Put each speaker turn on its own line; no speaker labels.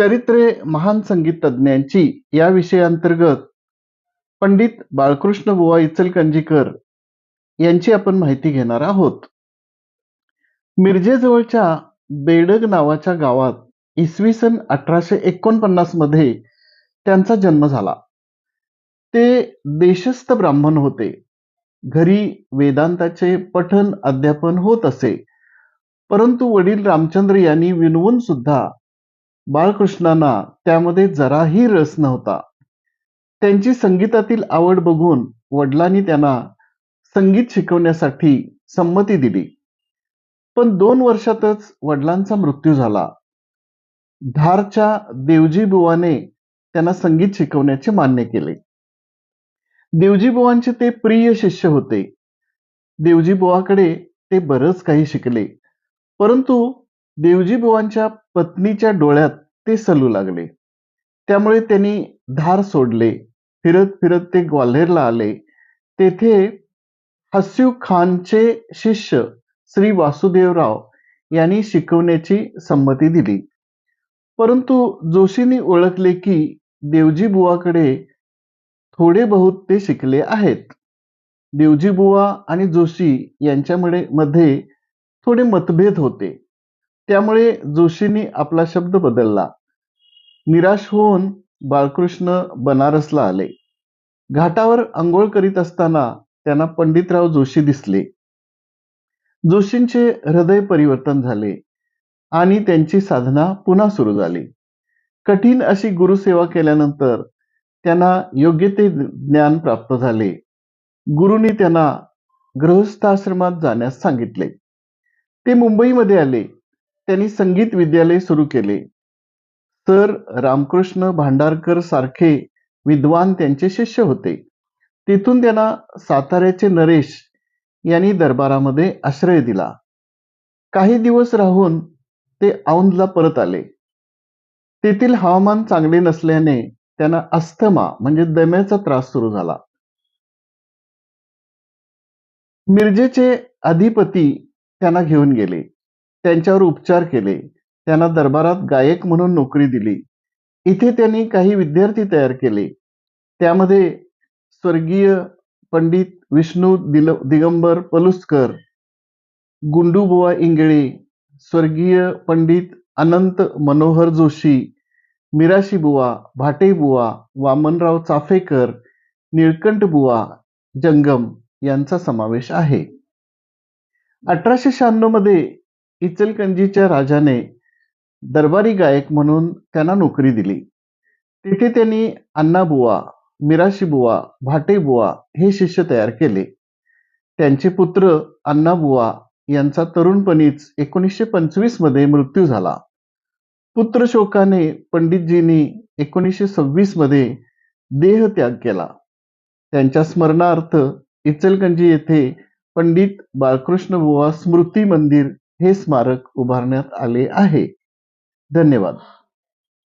चरित्रे महान संगीत तज्ञांची या विषयांतर्गत पंडित बाळकृष्ण बुवा इचलकंजीकर यांची आपण माहिती घेणार आहोत. मिरजेजवळच्या बेडग नावाच्या गावात इसवी सन अठराशे एकोणपन्नासमध्ये त्यांचा जन्म झाला. ते देशस्थ ब्राह्मण होते. घरी वेदांताचे पठन अध्यापन होत असे. परंतु वडील रामचंद्र यांनी विनवून सुद्धा बाळकृष्णांना त्यामध्ये जराही रस नव्हता. त्यांची संगीतातील आवड बघून वडिलांनी त्यांना संगीत शिकवण्यासाठी संमती दिली. पण दोन वर्षातच वडिलांचा मृत्यू झाला. धारच्या देवजी बुवाने त्यांना संगीत शिकवण्याचे मान्य केले. देवजी बुवांचे ते प्रिय शिष्य होते. देवजी बुवाकडे ते बरंच काही शिकले. परंतु देवजी बुवांच्या पत्नीच्या डोळ्यात ते सलू लागले. त्यामुळे त्यांनी धार सोडले. फिरत फिरत ते ग्वाल्हेरला आले. तेथे हस्यू खानचे शिष्य श्री वासुदेवराव यांनी शिकवण्याची संमती दिली. परंतु जोशींनी ओळखले की देवजी बुवाकडे थोडे बहुत ते शिकले आहेत. देवजी बुवा आणि जोशी यांच्यामध्ये मध्ये थोडे मतभेद होते. त्यामुळे जोशींनी आपला शब्द बदलला. निराश होऊन बाळकृष्ण बनारसला आले. घाटावर आंघोळ करीत असताना त्यांना पंडितराव जोशी दिसले. जोशींचे हृदय परिवर्तन झाले आणि त्यांची साधना पुन्हा सुरू झाली. कठीण अशी गुरुसेवा केल्यानंतर त्यांना योग्य ते ज्ञान प्राप्त झाले. गुरुनी त्यांना गृहस्थाश्रमात जाण्यास सांगितले. ते मुंबईमध्ये आले. त्यांनी संगीत विद्यालय सुरू केले. सर रामकृष्ण भांडारकर सारखे विद्वान त्यांचे शिष्य होते. तिथून त्यांना साताऱ्याचे नरेश यांनी दरबारामध्ये आश्रय दिला. काही दिवस राहून ते औंधला परत आले. तेथील हवामान चांगले नसल्याने त्यांना अस्थमा म्हणजे दम्याचा त्रास सुरू झाला. मिरजेचे अधिपती त्यांना घेऊन गेले. त्यांच्यावर उपचार केले. त्यांना दरबारात गायक म्हणून नोकरी दिली. इथे त्यांनी काही विद्यार्थी तयार केले. त्यामध्ये स्वर्गीय पंडित विष्णू दिल दिगंबर पलुसकर गुंडूबुवा इंगळे स्वर्गीय पंडित अनंत मनोहर जोशी मिराशीबुवा भाटेबुवा वामनराव चाफेकर निळकंठबुवा जंगम यांचा समावेश आहे. अठराशे शहाण्णवमध्ये इचलकंजीच्या राजाने दरबारी गायक म्हणून त्यांना नोकरी दिली. तिथे त्यांनी अण्णाबुवा मिराशीबुवा भाटेबुवा हे शिष्य तयार केले. त्यांचे पुत्र अण्णाबुवा यांचा तरुणपणीच एकोणीसशे पंचवीसमध्ये मृत्यू झाला. पुत्र शोकाने पंडितजींनी एकोणीसशे सव्वीसमध्ये देह त्याग केला. त्यांच्या स्मरणार्थ इचलकंजी येथे पंडित बाळकृष्ण बुवा स्मृती मंदिर हे स्मारक उभारण्यात आले आहे. धन्यवाद.